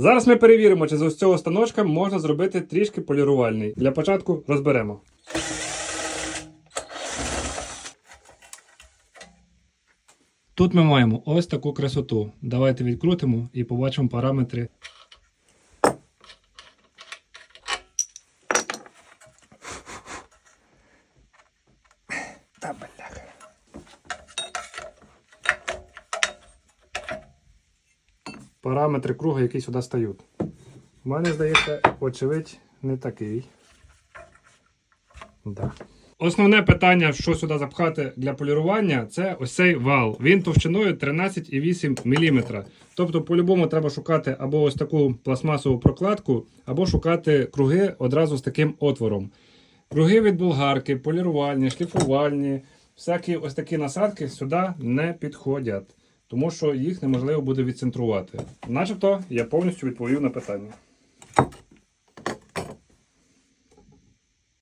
Зараз ми перевіримо, чи з ось цього станочка можна зробити трішки полірувальний. Для початку розберемо. Тут ми маємо ось таку красоту. Давайте відкрутимо і побачимо параметри. Та бляха. Параметри круга, які сюди стають. У мене, здається, очевидь, не такий. Да. Основне питання, що сюди запхати для полірування, це ось цей вал. Він товщиною 13,8 мм. Тобто, по-любому треба шукати або ось таку пластмасову прокладку, або шукати круги одразу з таким отвором. Круги від болгарки, полірувальні, шліфувальні, всякі ось такі насадки сюди не підходять, тому що їх неможливо буде відцентрувати. Начебто я повністю відповів на питання.